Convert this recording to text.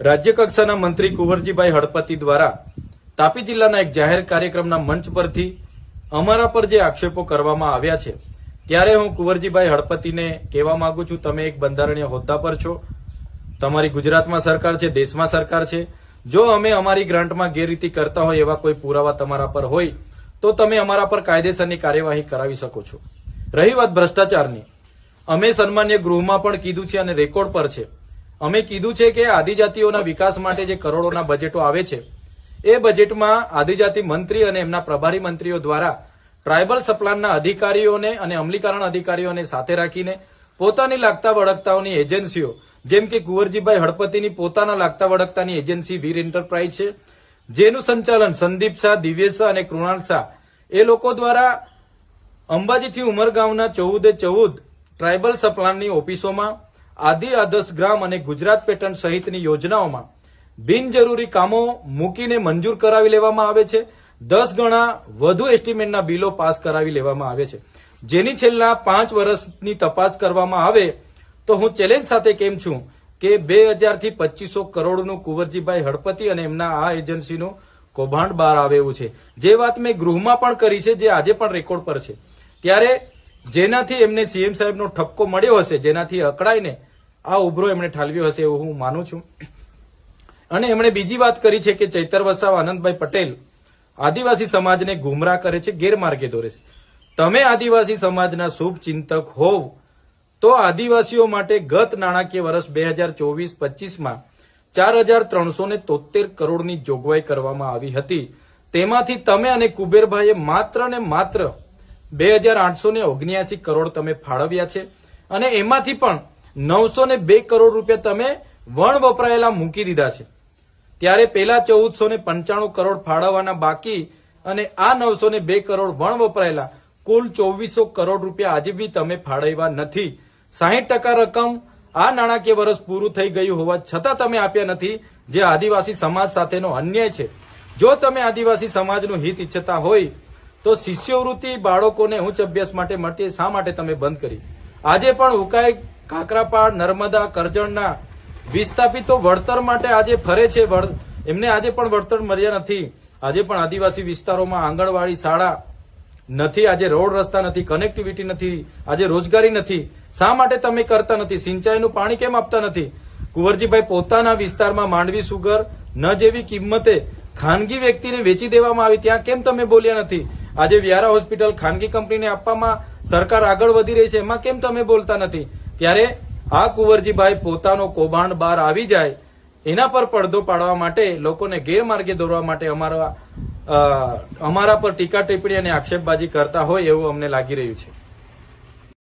રાજ્ય કક્ષાના મંત્રી કુંવરજીભાઈ હળપતિ દ્વારા તાપી જિલ્લાના એક જાહેર કાર્યક્રમના મંચ પરથી અમારા પર જે આક્ષેપો કરવામાં આવ્યા છે, ત્યારે હું કુંવરજીભાઈ હળપતિને કહેવા માંગુ છું, તમે એક બંધારણીય હોદ્દા પર છો. તમારી ગુજરાતમાં સરકાર છે, દેશમાં સરકાર છે. જો અમે અમારી ગ્રાન્ટમાં ગેરરીતિ કરતા હોય એવા કોઈ પુરાવા તમારા પર હોય, તો તમે અમારા પર કાયદેસરની કાર્યવાહી કરાવી શકો છો. રહી વાત ભ્રષ્ટાચારની. અમે સન્માન્ય ગૃહમાં પણ કીધું છે અને રેકોર્ડ પર છે. અમે કીધું છે કે આદિજાતિઓના વિકાસ માટે જે કરોડોના બજેટો આવે છે, એ બજેટમાં આદિજાતિ મંત્રી અને એમના પ્રભારી મંત્રીઓ દ્વારા ટ્રાયબલ સપ્લાનના અધિકારીઓને અને અમલીકરણ અધિકારીઓને સાથે રાખીને પોતાની લાગતા વળગતાઓની એજન્સીઓ, જેમ કે કુંવરજીભાઈ હળપતિની પોતાના લાગતા વળગતાની એજન્સી વીર એન્ટરપ્રાઇઝ છે, જેનું સંચાલન સંદીપ શાહ, દિવ્યેશ શાહ અને કૃણાલ શાહ, એ લોકો દ્વારા અંબાજીથી ઉમરગાંવના ચૌદે ચૌદ ટ્રાયબલ સપ્લાનની ઓફિસોમાં આદિ આદર્શ ગ્રામ અને ગુજરાત પેટર્ન સહિતની યોજનાઓમાં બિનજરૂરી કામો મૂકીને મંજૂર કરાવી લેવામાં આવે છે. દસ ગણા વધુ એસ્ટિમેટના બિલો પાસ કરાવી લેવામાં આવે છે. જેની છેલ્લા પાંચ વર્ષની તપાસ કરવામાં આવે તો હું ચેલેન્જ સાથે કેમ છું કે બે હજારથી પચીસો કરોડનું કુંવરજીભાઈ હળપતિ અને એમના આ એજન્સીનું કૌભાંડ બહાર આવે એવું છે. જે વાત મેં ગૃહમાં પણ કરી છે, જે આજે પણ રેકોર્ડ પર છે. ત્યારે જેનાથી એમને સીએમ સાહેબનો ઠપકો મળ્યો હશે, જેનાથી અકળાઈને આ ઉભરો એમણે ઠાલવ્યો હશે એવું હું માનું છું. અને એમણે બીજી વાત કરી છે કે ચૈતર વસાવ આનંદભાઈ પટેલ આદિવાસી સમાજને ગુમરાહ કરે છે, ગેરમાર્ગે દોરે છે. તમે આદિવાસી સમાજના શુભ ચિંતક હોવ, તો આદિવાસીઓ માટે ગત નાણાકીય વર્ષ બે હજાર ચોવીસ પચીસમાં ચાર હજાર ત્રણસો ને તોતેર કરોડની જોગવાઈ કરવામાં આવી હતી. તેમાંથી તમે અને કુબેરભાઈએ માત્ર ને માત્ર બે હજાર આઠસો ને ઓગણ્યાસી કરોડ તમે ફાળવ્યા છે અને એમાંથી પણ નવસો ને બે કરોડ રૂપિયા તમે વણ વપરાયેલા મૂકી દીધા છે. ત્યારે પેલા ચૌદસો ને પંચાણું કરોડ ફાળવવાના બાકી અને આ નવસો ને બે કરોડ વણ વપરાયેલા કુલ ચોવીસો કરોડ રૂપિયા આજે બી તમે ફાળવ્યા નથી. સાહીઠ ટકા રકમ આ નાણાકીય વર્ષ પૂરું થઈ ગયું હોવા છતાં તમે આપ્યા નથી, જે આદિવાસી સમાજ સાથેનો અન્યાય છે. જો તમે આદિવાસી સમાજનું હિત ઈચ્છતા હોય તો શિષ્યવૃત્તિ બાળકોને ઉચ્ચ અભ્યાસ માટે મળતી શા માટે તમે બંધ કરી? આજે પણ ઉકાઈ કાકરાપાડ નર્મદા, કરજણના વિસ્થાપિતો વળતર માટે આજે ફરે છે એમને આજે પણ વળતર મળ્યા નથી. આજે પણ આદિવાસી વિસ્તારોમાં આંગણવાડી શાળા નથી, આજે રોડ રસ્તા નથી કનેક્ટિવિટી નથી, આજે રોજગારી નથી. શા માટે તમે કરતા નથી? સિંચાઈનું પાણી કેમ આપતા નથી? કુંવરજીભાઈ પોતાના વિસ્તારમાં માંડવી સુગર ન જેવી કિંમતે ખાનગી વ્યક્તિને વેચી દેવામાં આવી ત્યાં કેમ તમે બોલ્યા નથી? આજે વ્યારા હોસ્પિટલ ખાનગી કંપનીને આપવામાં સરકાર આગળ વધી રહી છે, એમાં કેમ તમે બોલતા નથી? ત્યારે આ કુંવરજીભાઈ પોતાનો કૌભાંડ બહાર આવી જાય, એના પર પડદો પાડવા માટે લોકોને ગેરમાર્ગે દોરવા માટે અમારા અમારા પર ટીકા ટિપ્પણી અને આક્ષેપબાજી કરતા હોય એવું અમને લાગી રહ્યું છે.